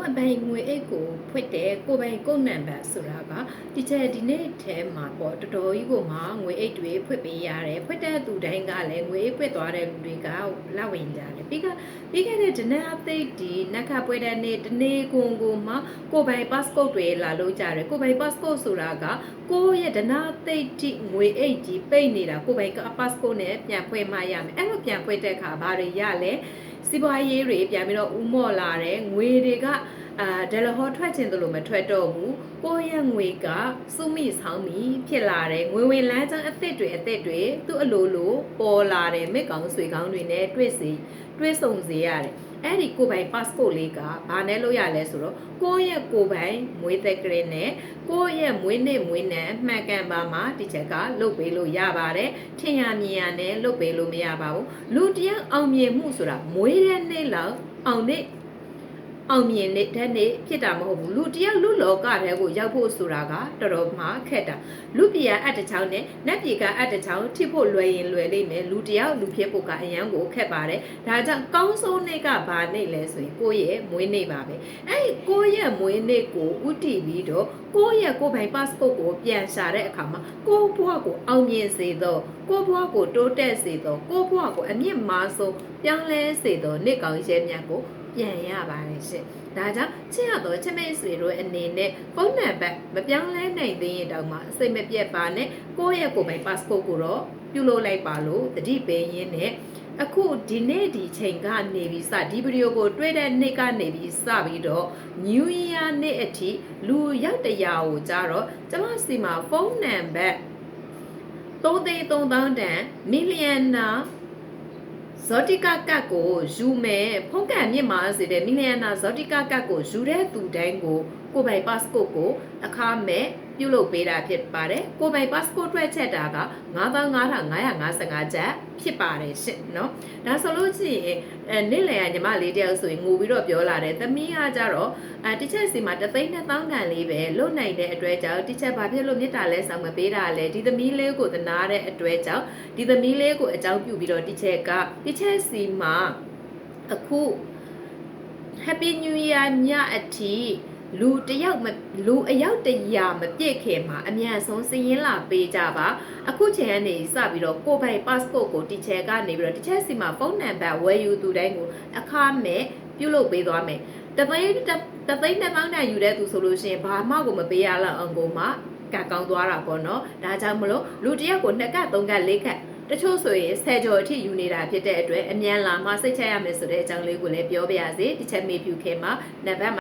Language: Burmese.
ကိုယ်အပိုင်ငွေအိတ်ကိုဖွင့်တယ်ကိုယ်ပိုင်ကုတ်နံပါတ်ဆိုတာကဒီချက်ဒီနေ့ထဲမှာပေါ့တော်တော်ကြီးကိုမှငွေအိတ်တွေဖွင့်ပေးရတယ်ဖွင့်တဲ့သူတိုင်းကလည်းငွေအိတ်ဖွင့်သွားတဲ့လူတွေကလက်ဝင်ကြတယ်ပြီးကပြီးခဲ့တဲ့ဒနအသိဒီနက်ခပွဲတဲ့နေ့တနေ့ကုန်ကိုမှကိုယ်ပိုင် passport တွေလာလို့ကြတယ်ကိုယ်ပိုင် passport ဆိုတာကကိုယ့်ရဲ့ဒနအသိတိငွေအိတ်ကြီးပိတ်နေတာကိုယ်ပိုင် passport နဲ့ပြန်ဖွင့်မှရမယ်အဲ့လိုပြန်ဖွင့်တဲ့အခါဘာတွေရလဲစီးပွားရေးတွေပြန်ပြီးတော့ဥမော့လာတယ်ငွေတွေကအာဒယ်လဟောထွက်ချင်တယ်လို့မထွက်တော့ဘူးကိုယ့်ရဲ့ငွေကစုမိဆောင်မိဖြစ်လာတယ်ငွေဝင်လမ်းကြောင်းအသစ်တွေအသစ်တွေသူ့အလိုလိုပေါ်လာတယ်မိကောင်းဆွေကောင်းတွေနဲ့တွေ့စီတွေ့ဆုံစေရတယ်အဲ့ဒီကိုယ်ပိုင် passport လေးကဘာနဲ့လို့ရလဲဆိုတော့ကိုယ့်ရဲ့ကိုယ်ပိုင်မွေးသက်ကလေးနဲ့ကိုယ့်ရဲ့မွေးနေ့မွေးနံအမှန်ကန်ပါမှာဒီချက်ကလုတ်ပေးလို့ရပါတယ်ထင်ရမြင်ရနဲ့လုတ်ပေးလို့မရပါဘူးလူတယောက်အောင်မြင်မှုဆိုတာမွေးတဲ့နေ့လောက်အောင်နေ့ အောင်မြင်တဲ့နေ့ဖြစ်တာမဟုတ်ဘူးလူတယောက်လူလောကထဲကိုရောက်ဖို့ဆိုတာကတော်တော်မှခက်တာလူပြည်အပ်တစ်ချောင်းနဲ့နတ်ပြည်ကအပ်တစ်ချောင်းထိဖို့လွယ်ရင်လွယ်လိမ့်မယ်လူတယောက်လူဖြစ်ဖို့ကအရန်ကိုခက်ပါတယ်ဒါကြောင့်ကောင်းဆုံးနေ့ကဘာနေ့လဲဆိုရင်ကိုယ့်ရဲ့မွေးနေ့ပါပဲအဲ့ဒီကိုယ့်ရဲ့မွေးနေ့ကိုဥတည်ပြီးတော့ကိုယ့်ရဲ့ကိုယ်ပိုင် passport ကိုပြန်ရှာတဲ့အခါမှာကိုယ့်ဘဝကိုအောင်မြင်စေတော့ကိုယ့်ဘဝကိုတိုးတက်စေတော့ကိုယ့်ဘဝကိုအမြင့်မားဆုံးပြောင်းလဲစေတော့နေ့ကောင်းရဲမြတ်ကိုပြန်ရပါတယ်ရှင်။ဒါကြောင့်ချစ်ရတော့ချစ်မိတ်ဆွေတို့အနေနဲ့ဖုန်းနံပါတ်မပြောင်းလဲနိုင်သေးရင်တောင်မှအစိတ်မပြတ်ပါနဲ့ကိုယ့်ရဲ့ကိုယ်ပိုင် passport ကိုတော့ပြုလုပ်လိုက်ပါလို့တတိပေးရင်းနဲ့အခုဒီနေ့ဒီချိန်ကနေပြီးစဒီဗီဒီယိုကိုတွေ့တဲ့နေ့ကနေပြီးစပြီးတော့ New Year နေ့အထိလူရောက်တရာကိုကြတော့ကျမစီမှာဖုန်းနံပါတ်3သိန်း3000တန်မီလီယံနာ ဇောတိကကတ်ကိုယူမယ်ဖုန်းကန်မြင့်မာစေတဲ့မီလီယံနာဇောတိကကတ်ကိုယူတဲ့သူတိုင်းကိုကိုယ်ပိုင် passport ကိုအခမဲ့ ပြုလုပ်ပေးတာဖြစ်ပါတယ်။ကိုပိုင် passport ထွက်ချက်တာက9555ကျပ်ဖြစ်ပါတယ်ရှင့်နော်။ဒါဆိုလို့ရှိရင်အဲနေ့လယ်ကညီမလေးတယောက်ဆိုရင်ငိုပြီးတော့ပြောလာတယ်။သမီးကကြတော့အဲတစ်ချက်စီမှာတသိန်းနဲ့တောင်းခံလေးပဲလွတ်နိုင်တဲ့အတွက်ကြောင့်တစ်ချက်ဘာဖြစ်လို့မြစ်တာလဲဆောင်မပေးတာလဲဒီသမီးလေးကိုသနာတဲ့အတွက်ကြောင့်ဒီသမီးလေးကိုအကြောင်းပြုပြီးတော့တစ်ချက်ကတစ်ချက်စီမှာအခု Happy New Year ညအထိ လူတယောက်မလူအယောက်တရာမပြည့်ခင်မှာအမြန်ဆုံးစည်ရင်းလာပေးကြပါအခုချိန်ကနေစပြီးတော့ကိုယ်ပိုင် passport ကိုတီချယ်ကနေပြီးတော့တီချယ်စီမှာဖုန်းနံပါတ်ဝယ်ယူသူတိုင်းကိုအခမဲ့ပြုလုပ်ပေးသွားမယ်တသိန်းတသိန်းနှစ်သောင်းတန်ယူတဲ့သူဆိုလို့ရှိရင်ဘာမှကိုမပေးရလောက်အောင်ကိုမှကကောင်းသွားတာပေါ့နော်ဒါကြောင့်မလို့လူတယောက်ကိုနှစ်ကသုံးကလေးကတချို့ဆိုရင်ဆယ်ကျော်အထိယူနေတာဖြစ်တဲ့အတွက်အမြန်လာမှစိတ်ချရမယ်ဆိုတဲ့အကြောင်းလေးကိုလည်းပြောပြရစီဒီချက်မေးပြူခင်မှာနံပါတ်